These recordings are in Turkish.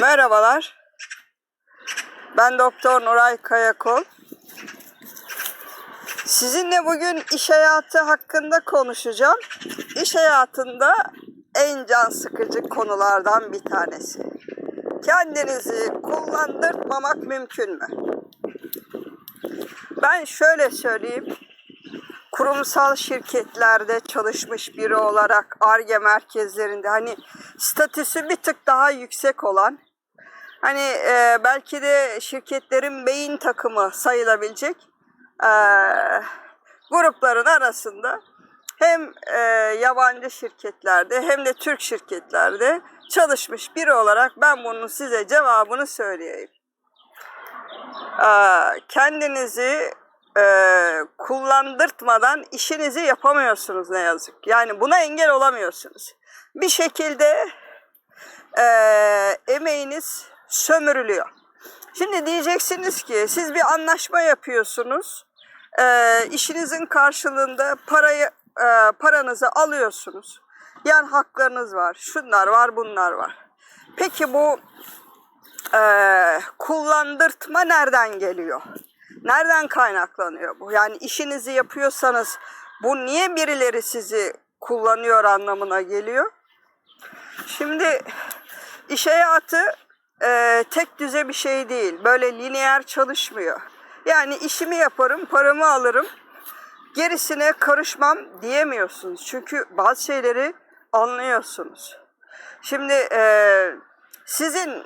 Merhabalar. Ben Doktor Nuray Kayakol. Sizinle bugün iş hayatı hakkında konuşacağım. İş hayatında en can sıkıcı konulardan bir tanesi. Kendinizi kullandırmamak mümkün mü? Ben şöyle söyleyeyim. Kurumsal şirketlerde çalışmış biri olarak ARGE merkezlerinde hani statüsü bir tık daha yüksek olan hani e, belki de şirketlerin beyin takımı sayılabilecek e, grupların arasında hem e, yabancı şirketlerde hem de Türk şirketlerde çalışmış biri olarak ben bunun size cevabını söyleyeyim. E, kendinizi e, kullandırtmadan işinizi yapamıyorsunuz ne yazık. Yani buna engel olamıyorsunuz. Bir şekilde e, emeğiniz sömürülüyor. Şimdi diyeceksiniz ki siz bir anlaşma yapıyorsunuz. E, işinizin karşılığında parayı e, paranızı alıyorsunuz. Yani haklarınız var. Şunlar var, bunlar var. Peki bu e, kullandırtma nereden geliyor? Nereden kaynaklanıyor bu? Yani işinizi yapıyorsanız bu niye birileri sizi kullanıyor anlamına geliyor? Şimdi iş hayatı e, tek düze bir şey değil. Böyle lineer çalışmıyor. Yani işimi yaparım, paramı alırım. Gerisine karışmam diyemiyorsunuz. Çünkü bazı şeyleri anlıyorsunuz. Şimdi e, sizin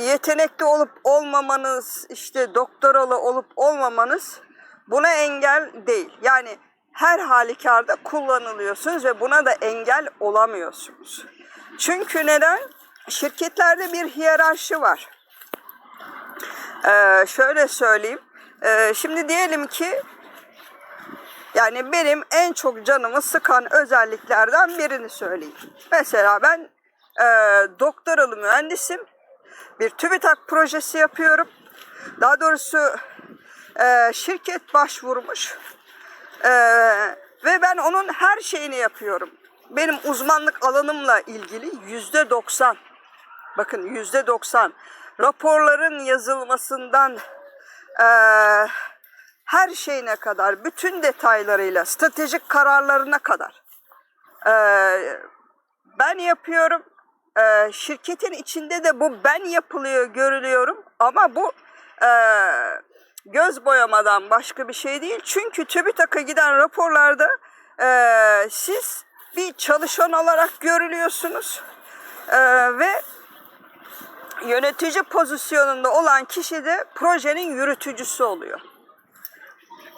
yetenekli olup olmamanız, işte doktoralı olup olmamanız buna engel değil. Yani her halükarda kullanılıyorsunuz ve buna da engel olamıyorsunuz. Çünkü neden? Şirketlerde bir hiyerarşi var. Ee, şöyle söyleyeyim. Ee, şimdi diyelim ki yani benim en çok canımı sıkan özelliklerden birini söyleyeyim. Mesela ben e, doktoralı mühendisim. Bir TÜBİTAK projesi yapıyorum. Daha doğrusu e, şirket başvurmuş. E, ve ben onun her şeyini yapıyorum. Benim uzmanlık alanımla ilgili yüzde doksan. Bakın yüzde doksan. Raporların yazılmasından e, her şeyine kadar, bütün detaylarıyla, stratejik kararlarına kadar. E, ben yapıyorum. Ee, şirketin içinde de bu ben yapılıyor, görülüyorum. Ama bu e, göz boyamadan başka bir şey değil. Çünkü TÜBİTAK'a giden raporlarda e, siz bir çalışan olarak görülüyorsunuz. E, ve yönetici pozisyonunda olan kişi de projenin yürütücüsü oluyor.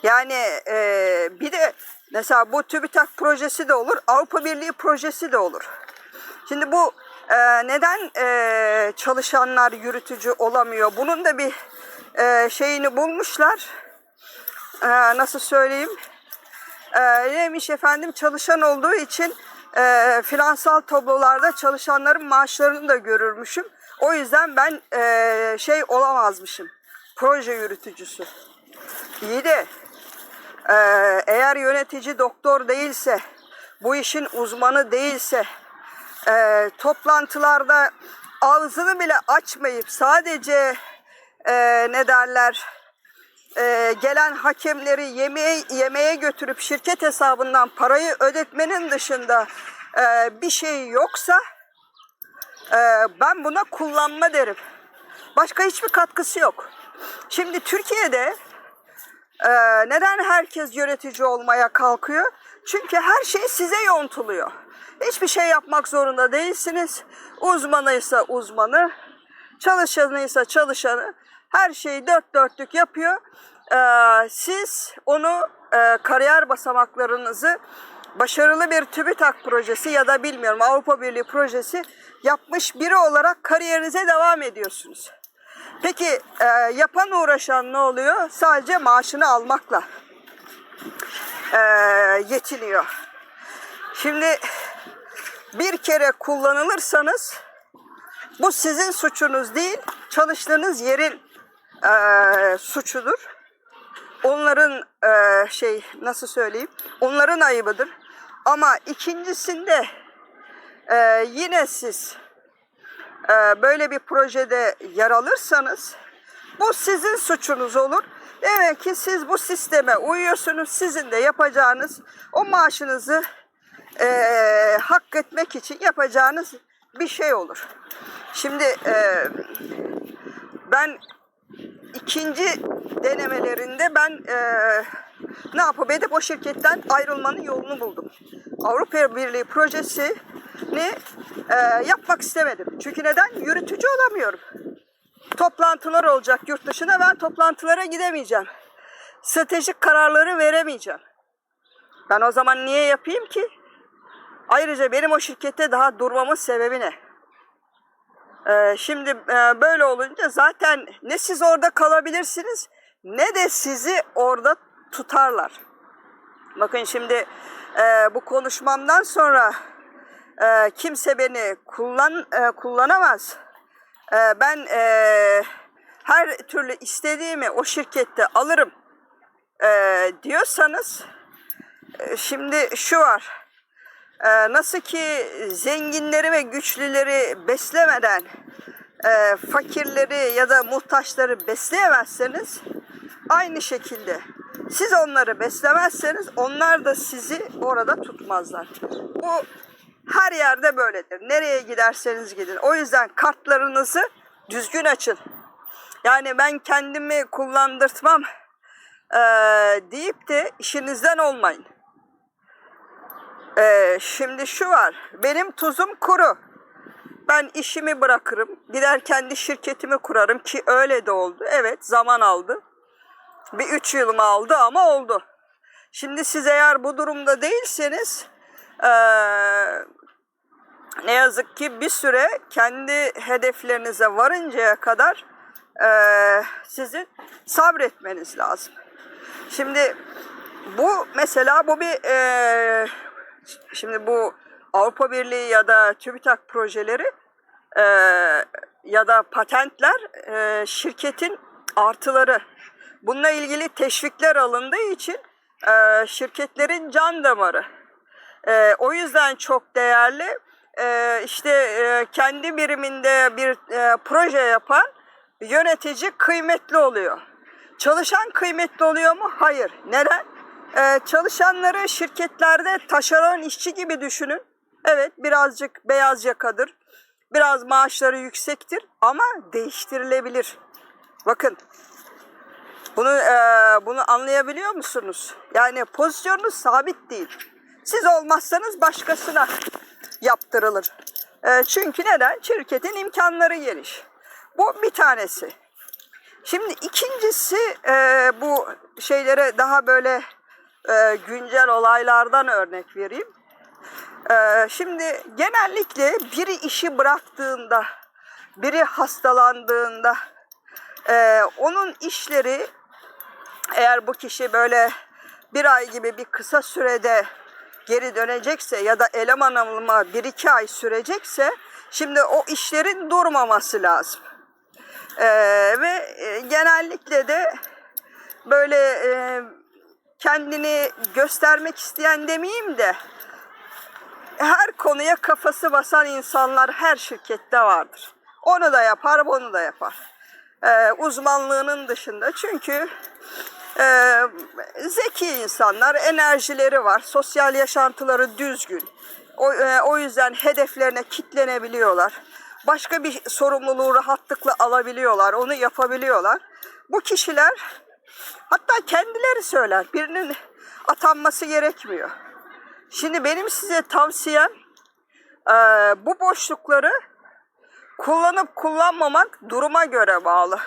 Yani e, bir de mesela bu TÜBİTAK projesi de olur, Avrupa Birliği projesi de olur. Şimdi bu e, neden e, çalışanlar yürütücü olamıyor? Bunun da bir e, şeyini bulmuşlar. E, nasıl söyleyeyim? E, neymiş efendim çalışan olduğu için e, finansal tablolarda çalışanların maaşlarını da görürmüşüm. O yüzden ben e, şey olamazmışım. Proje yürütücüsü. İyi de e, eğer yönetici doktor değilse, bu işin uzmanı değilse, e, toplantılarda ağzını bile açmayıp sadece e, ne derler e, gelen hakemleri yemeğe, yemeğe götürüp şirket hesabından parayı ödetmenin dışında e, bir şey yoksa e, ben buna kullanma derim. Başka hiçbir katkısı yok. Şimdi Türkiye'de e, neden herkes yönetici olmaya kalkıyor? Çünkü her şey size yontuluyor. Hiçbir şey yapmak zorunda değilsiniz. Uzmanıysa uzmanı, çalışanıysa çalışanı her şeyi dört dörtlük yapıyor. Ee, siz onu e, kariyer basamaklarınızı başarılı bir TÜBİTAK projesi ya da bilmiyorum Avrupa Birliği projesi yapmış biri olarak kariyerinize devam ediyorsunuz. Peki e, yapan uğraşan ne oluyor? Sadece maaşını almakla e, yetiniyor. Şimdi bir kere kullanılırsanız bu sizin suçunuz değil, çalıştığınız yerin e, suçudur. Onların e, şey nasıl söyleyeyim, onların ayıbıdır. Ama ikincisinde e, yine siz e, böyle bir projede yer alırsanız bu sizin suçunuz olur. Demek ki siz bu sisteme uyuyorsunuz. Sizin de yapacağınız o maaşınızı e, hak etmek için yapacağınız bir şey olur. Şimdi e, ben ikinci denemelerinde ben eee, ne yapıp edip o şirketten ayrılmanın yolunu buldum. Avrupa Birliği projesini eee, yapmak istemedim. Çünkü neden? Yürütücü olamıyorum. Toplantılar olacak yurt dışına ben toplantılara gidemeyeceğim. Stratejik kararları veremeyeceğim. Ben o zaman niye yapayım ki? Ayrıca benim o şirkette daha durmamın sebebi ne? Ee, şimdi e, böyle olunca zaten ne siz orada kalabilirsiniz ne de sizi orada tutarlar. Bakın şimdi e, bu konuşmamdan sonra e, kimse beni kullan e, kullanamaz. E, ben e, her türlü istediğimi o şirkette alırım e, diyorsanız e, şimdi şu var. Ee, nasıl ki zenginleri ve güçlüleri beslemeden e, fakirleri ya da muhtaçları besleyemezseniz aynı şekilde siz onları beslemezseniz onlar da sizi orada tutmazlar. Bu her yerde böyledir. Nereye giderseniz gidin. O yüzden kartlarınızı düzgün açın. Yani ben kendimi kullandırtmam e, deyip de işinizden olmayın. Ee, şimdi şu var. Benim tuzum kuru. Ben işimi bırakırım. Gider kendi şirketimi kurarım ki öyle de oldu. Evet zaman aldı. Bir üç yılımı aldı ama oldu. Şimdi siz eğer bu durumda değilseniz eee, ne yazık ki bir süre kendi hedeflerinize varıncaya kadar eee, sizin sabretmeniz lazım. Şimdi bu mesela bu bir eee, şimdi bu Avrupa Birliği ya da TÜBİTAK projeleri eee, ya da patentler eee, şirketin artıları. Bununla ilgili teşvikler alındığı için eee, şirketlerin can damarı. Ee, o yüzden çok değerli. Ee, işte e, kendi biriminde bir e, proje yapan yönetici kıymetli oluyor. Çalışan kıymetli oluyor mu? Hayır. Neden? Ee, çalışanları şirketlerde taşeron işçi gibi düşünün. Evet birazcık beyaz yakadır. Biraz maaşları yüksektir ama değiştirilebilir. Bakın bunu e, bunu anlayabiliyor musunuz? Yani pozisyonunuz sabit değil. Siz olmazsanız başkasına yaptırılır. E, çünkü neden? Şirketin imkanları geniş. Bu bir tanesi. Şimdi ikincisi e, bu şeylere daha böyle e, güncel olaylardan örnek vereyim. E, şimdi genellikle biri işi bıraktığında, biri hastalandığında e, onun işleri eğer bu kişi böyle bir ay gibi bir kısa sürede geri dönecekse ya da eleman alımı bir iki ay sürecekse şimdi o işlerin durmaması lazım. Ee, ve e, genellikle de böyle e, kendini göstermek isteyen demeyeyim de her konuya kafası basan insanlar her şirkette vardır. Onu da yapar, bunu da yapar. Ee, uzmanlığının dışında çünkü e, zeki insanlar, enerjileri var, sosyal yaşantıları düzgün. O, e, o yüzden hedeflerine kitlenebiliyorlar. Başka bir sorumluluğu rahatlıkla alabiliyorlar, onu yapabiliyorlar. Bu kişiler hatta kendileri söyler, birinin atanması gerekmiyor. Şimdi benim size tavsiyem e, bu boşlukları kullanıp kullanmamak duruma göre bağlı.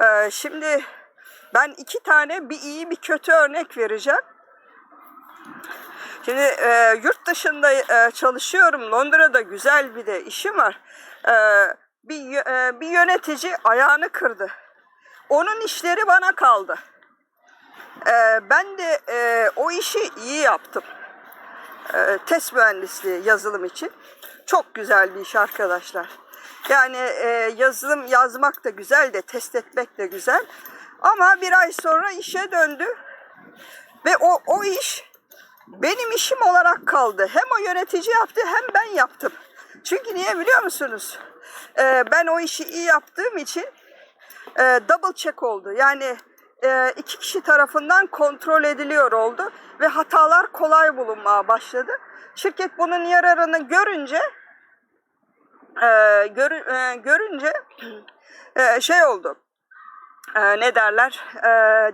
E, şimdi ben iki tane bir iyi bir kötü örnek vereceğim. Şimdi e, yurt dışında e, çalışıyorum. Londra'da güzel bir de işim var. E, bir, e, bir yönetici ayağını kırdı. Onun işleri bana kaldı. E, ben de e, o işi iyi yaptım. E, test mühendisliği yazılım için. Çok güzel bir iş arkadaşlar. Yani e, yazılım yazmak da güzel de test etmek de güzel. Ama bir ay sonra işe döndü. Ve o, o iş benim işim olarak kaldı. Hem o yönetici yaptı hem ben yaptım. Çünkü niye biliyor musunuz? Ee, ben o işi iyi yaptığım için e, double check oldu. Yani iki kişi tarafından kontrol ediliyor oldu ve hatalar kolay bulunmaya başladı. Şirket bunun yararını görünce e, e, görünce e, şey oldu. E, ne derler? E,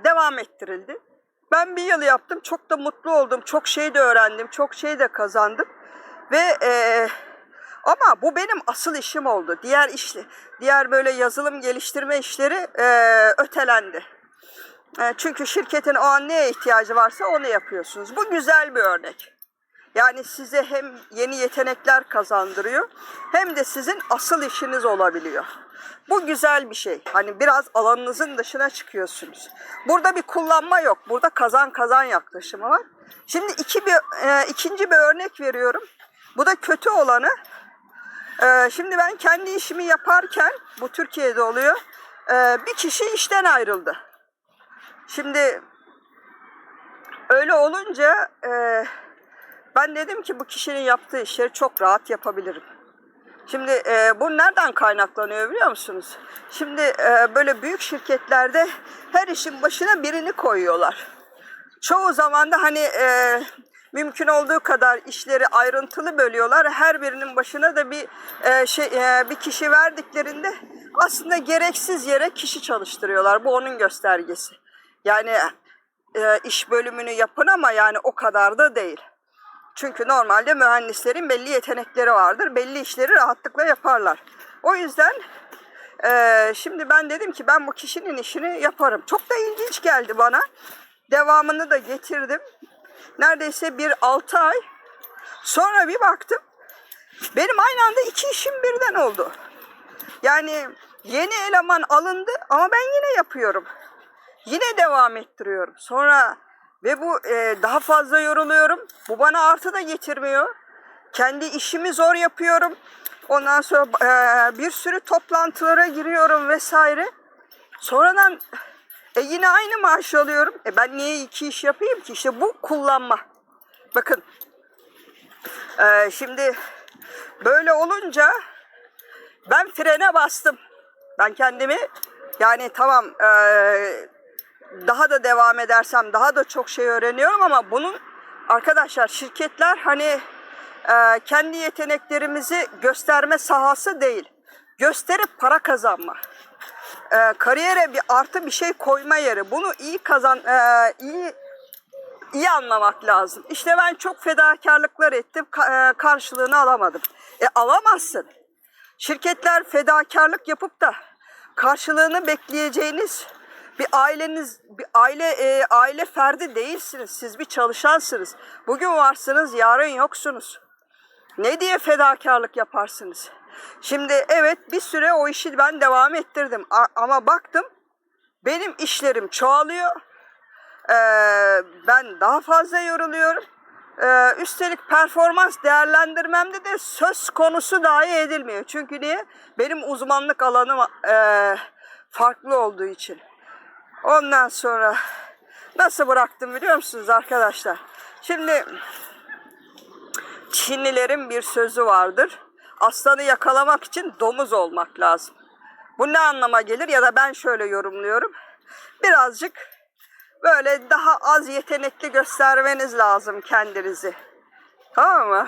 devam ettirildi. Ben bir yıl yaptım. Çok da mutlu oldum. Çok şey de öğrendim. Çok şey de kazandım. Ve e, ama bu benim asıl işim oldu. Diğer işle, diğer böyle yazılım geliştirme işleri e, ötelendi. E, çünkü şirketin o an neye ihtiyacı varsa onu yapıyorsunuz. Bu güzel bir örnek. Yani size hem yeni yetenekler kazandırıyor hem de sizin asıl işiniz olabiliyor. Bu güzel bir şey. Hani biraz alanınızın dışına çıkıyorsunuz. Burada bir kullanma yok. Burada kazan kazan yaklaşımı var. Şimdi iki bir, e, ikinci bir örnek veriyorum. Bu da kötü olanı. E, şimdi ben kendi işimi yaparken, bu Türkiye'de oluyor, e, bir kişi işten ayrıldı. Şimdi öyle olunca e, ben dedim ki bu kişinin yaptığı işleri çok rahat yapabilirim. Şimdi e, bu nereden kaynaklanıyor biliyor musunuz? Şimdi e, böyle büyük şirketlerde her işin başına birini koyuyorlar. Çoğu zaman da hani e, mümkün olduğu kadar işleri ayrıntılı bölüyorlar. Her birinin başına da bir e, şey e, bir kişi verdiklerinde aslında gereksiz yere kişi çalıştırıyorlar. Bu onun göstergesi. Yani e, iş bölümünü yapın ama yani o kadar da değil. Çünkü normalde mühendislerin belli yetenekleri vardır. Belli işleri rahatlıkla yaparlar. O yüzden eee, şimdi ben dedim ki ben bu kişinin işini yaparım. Çok da ilginç geldi bana. Devamını da getirdim. Neredeyse bir altı ay. Sonra bir baktım. Benim aynı anda iki işim birden oldu. Yani yeni eleman alındı ama ben yine yapıyorum. Yine devam ettiriyorum. Sonra ve bu e, daha fazla yoruluyorum. Bu bana artı da getirmiyor. Kendi işimi zor yapıyorum. Ondan sonra e, bir sürü toplantılara giriyorum vesaire. Sonradan e, yine aynı maaş alıyorum. E ben niye iki iş yapayım ki? İşte bu kullanma. Bakın. E, şimdi böyle olunca ben frene bastım. Ben kendimi yani tamam e, daha da devam edersem daha da çok şey öğreniyorum ama bunun arkadaşlar şirketler hani e, kendi yeteneklerimizi gösterme sahası değil. Gösterip para kazanma. E, kariyere bir artı bir şey koyma yeri. Bunu iyi kazan e, iyi iyi anlamak lazım. İşte ben çok fedakarlıklar ettim. e, karşılığını alamadım. E alamazsın. Şirketler fedakarlık yapıp da karşılığını bekleyeceğiniz bir aileniz, bir aile e, aile ferdi değilsiniz. Siz bir çalışansınız. Bugün varsınız, yarın yoksunuz. Ne diye fedakarlık yaparsınız? Şimdi evet bir süre o işi ben devam ettirdim ama baktım benim işlerim çoğalıyor. Ee, ben daha fazla yoruluyorum. Ee, üstelik performans değerlendirmemde de söz konusu dahi edilmiyor. Çünkü niye? Benim uzmanlık alanım e, farklı olduğu için. Ondan sonra nasıl bıraktım biliyor musunuz arkadaşlar? Şimdi Çinlilerin bir sözü vardır. Aslanı yakalamak için domuz olmak lazım. Bu ne anlama gelir ya da ben şöyle yorumluyorum. Birazcık böyle daha az yetenekli göstermeniz lazım kendinizi. Tamam mı?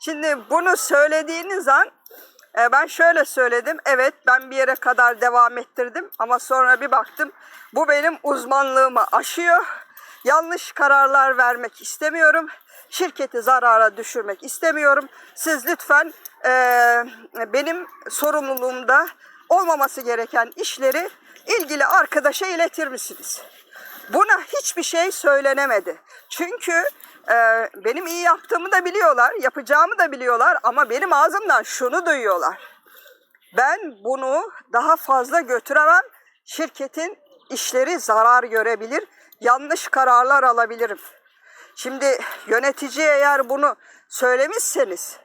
Şimdi bunu söylediğiniz an e, ben şöyle söyledim. Evet ben bir yere kadar devam ettirdim ama sonra bir baktım bu benim uzmanlığımı aşıyor. Yanlış kararlar vermek istemiyorum. Şirketi zarara düşürmek istemiyorum. Siz lütfen e, benim sorumluluğumda olmaması gereken işleri ilgili arkadaşa iletir misiniz? Buna hiçbir şey söylenemedi. Çünkü e, benim iyi yaptığımı da biliyorlar, yapacağımı da biliyorlar ama benim ağzımdan şunu duyuyorlar. Ben bunu daha fazla götüremem. Şirketin işleri zarar görebilir, yanlış kararlar alabilirim. Şimdi yöneticiye eğer bunu söylemişseniz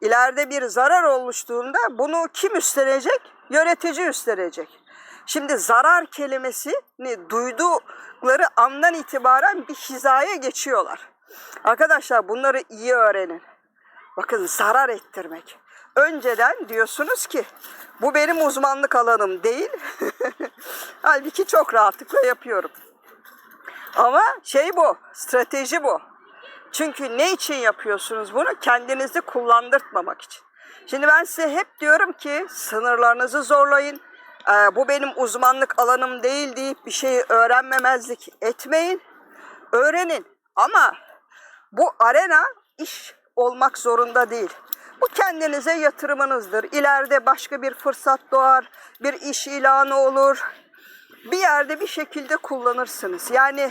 ileride bir zarar oluştuğunda bunu kim üstlenecek? Yönetici üstlenecek. Şimdi zarar kelimesini duydukları andan itibaren bir hizaya geçiyorlar. Arkadaşlar bunları iyi öğrenin. Bakın zarar ettirmek. Önceden diyorsunuz ki bu benim uzmanlık alanım değil. Halbuki çok rahatlıkla yapıyorum. Ama şey bu, strateji bu. Çünkü ne için yapıyorsunuz bunu? Kendinizi kullandırtmamak için. Şimdi ben size hep diyorum ki sınırlarınızı zorlayın. Ee, bu benim uzmanlık alanım değil deyip bir şeyi öğrenmemezlik etmeyin. Öğrenin ama bu arena iş olmak zorunda değil. Bu kendinize yatırımınızdır. İleride başka bir fırsat doğar, bir iş ilanı olur. Bir yerde bir şekilde kullanırsınız. Yani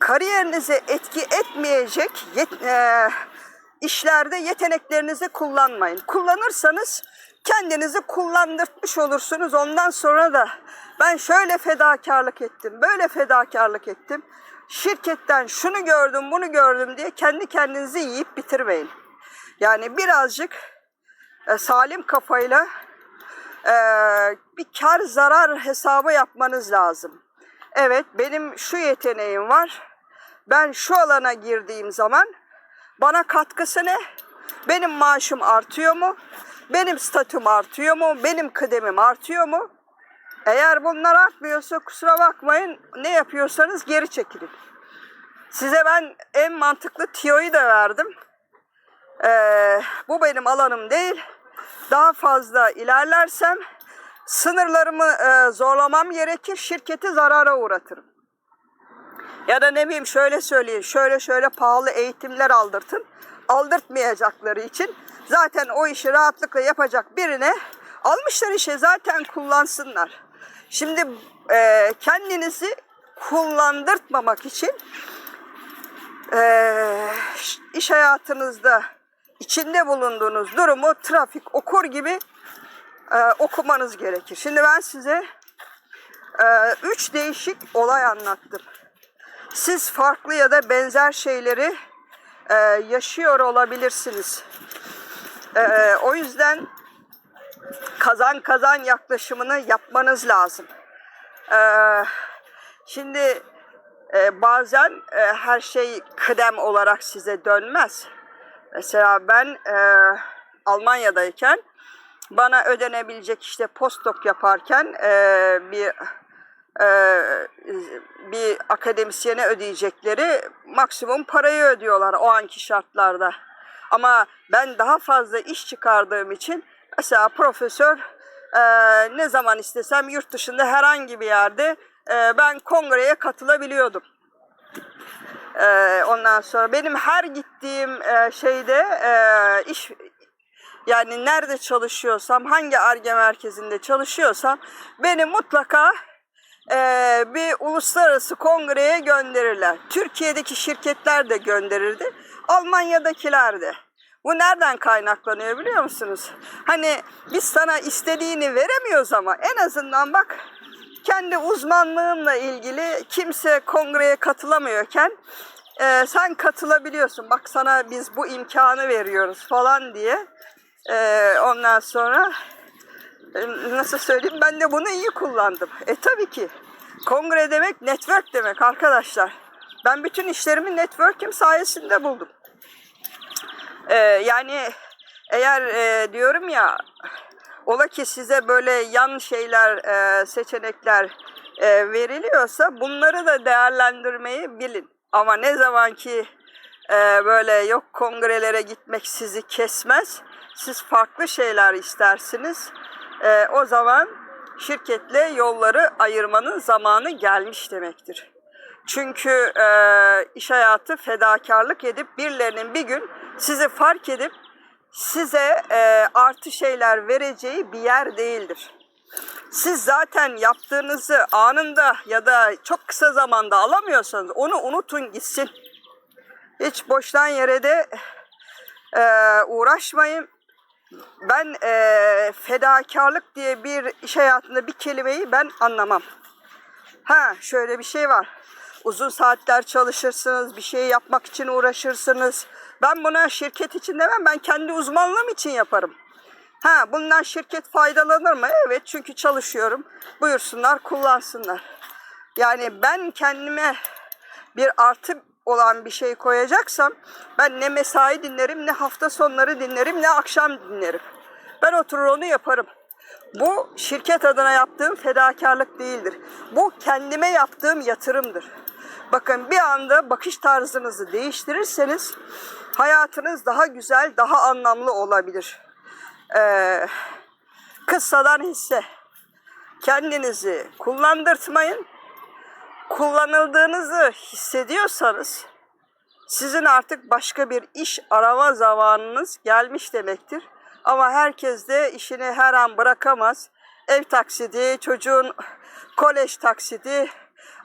kariyerinize etki etmeyecek yet- e, işlerde yeteneklerinizi kullanmayın. Kullanırsanız kendinizi kullandırmış olursunuz. Ondan sonra da ben şöyle fedakarlık ettim, böyle fedakarlık ettim. Şirketten şunu gördüm, bunu gördüm diye kendi kendinizi yiyip bitirmeyin. Yani birazcık e, salim kafayla e, bir kar zarar hesabı yapmanız lazım. Evet benim şu yeteneğim var. Ben şu alana girdiğim zaman bana katkısı ne? Benim maaşım artıyor mu? Benim statüm artıyor mu? Benim kıdemim artıyor mu? Eğer bunlar artmıyorsa kusura bakmayın ne yapıyorsanız geri çekilin. Size ben en mantıklı tiyoyu da verdim. Ee, bu benim alanım değil. Daha fazla ilerlersem sınırlarımı e, zorlamam gerekir. Şirketi zarara uğratırım. Ya da ne bileyim şöyle söyleyin, şöyle şöyle pahalı eğitimler aldırtın. Aldırtmayacakları için zaten o işi rahatlıkla yapacak birine almışlar işe zaten kullansınlar. Şimdi e, kendinizi kullandırtmamak için e, iş hayatınızda içinde bulunduğunuz durumu trafik okur gibi e, okumanız gerekir. Şimdi ben size e, üç değişik olay anlattım. Siz farklı ya da benzer şeyleri e, yaşıyor olabilirsiniz. E, o yüzden kazan kazan yaklaşımını yapmanız lazım. E, şimdi e, bazen e, her şey kıdem olarak size dönmez. Mesela ben e, Almanya'dayken bana ödenebilecek işte postdoc yaparken e, bir e, bir akademisyene ödeyecekleri maksimum parayı ödüyorlar o anki şartlarda. Ama ben daha fazla iş çıkardığım için mesela profesör e, ne zaman istesem yurt dışında herhangi bir yerde e, ben kongreye katılabiliyordum. E, ondan sonra benim her gittiğim e, şeyde e, iş yani nerede çalışıyorsam, hangi ARGE merkezinde çalışıyorsam beni mutlaka e, bir uluslararası kongreye gönderirler. Türkiye'deki şirketler de gönderirdi, Almanya'dakiler de. Bu nereden kaynaklanıyor biliyor musunuz? Hani biz sana istediğini veremiyoruz ama en azından bak kendi uzmanlığınla ilgili kimse kongreye katılamıyorken e, sen katılabiliyorsun. Bak sana biz bu imkanı veriyoruz falan diye. E, ondan sonra e, nasıl söyleyeyim ben de bunu iyi kullandım. E tabii ki kongre demek network demek arkadaşlar. Ben bütün işlerimi network'im sayesinde buldum. E, yani eğer e, diyorum ya ola ki size böyle yan şeyler, e, seçenekler e, veriliyorsa bunları da değerlendirmeyi bilin. Ama ne zaman ki e, böyle yok kongrelere gitmek sizi kesmez, siz farklı şeyler istersiniz. E, o zaman şirketle yolları ayırmanın zamanı gelmiş demektir. Çünkü e, iş hayatı fedakarlık edip birilerinin bir gün sizi fark edip size e, artı şeyler vereceği bir yer değildir. Siz zaten yaptığınızı anında ya da çok kısa zamanda alamıyorsanız onu unutun gitsin. Hiç boştan yere de e, uğraşmayın. Ben e, fedakarlık diye bir iş hayatında bir kelimeyi ben anlamam. Ha şöyle bir şey var. Uzun saatler çalışırsınız, bir şey yapmak için uğraşırsınız. Ben buna şirket için demem, ben kendi uzmanlığım için yaparım. Ha bundan şirket faydalanır mı? Evet çünkü çalışıyorum. Buyursunlar, kullansınlar. Yani ben kendime bir artı olan bir şey koyacaksam ben ne mesai dinlerim ne hafta sonları dinlerim ne akşam dinlerim. Ben oturur onu yaparım. Bu şirket adına yaptığım fedakarlık değildir. Bu kendime yaptığım yatırımdır. Bakın bir anda bakış tarzınızı değiştirirseniz hayatınız daha güzel, daha anlamlı olabilir. Ee, kıssadan hisse. Kendinizi kullandırtmayın. Kullanıldığınızı hissediyorsanız sizin artık başka bir iş arama zamanınız gelmiş demektir. Ama herkes de işini her an bırakamaz. Ev taksidi, çocuğun kolej taksidi,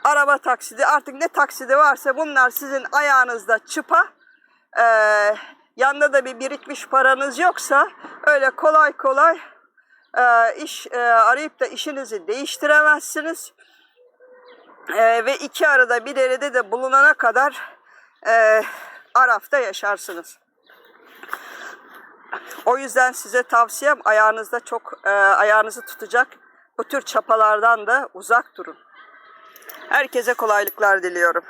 araba taksidi artık ne taksidi varsa bunlar sizin ayağınızda çıpa. Ee, yanında da bir birikmiş paranız yoksa öyle kolay kolay e, iş e, arayıp da işinizi değiştiremezsiniz. Ee, ve iki arada bir derede de bulunana kadar e, Araf'ta yaşarsınız. O yüzden size tavsiyem ayağınızda çok e, ayağınızı tutacak bu tür çapalardan da uzak durun. Herkese kolaylıklar diliyorum.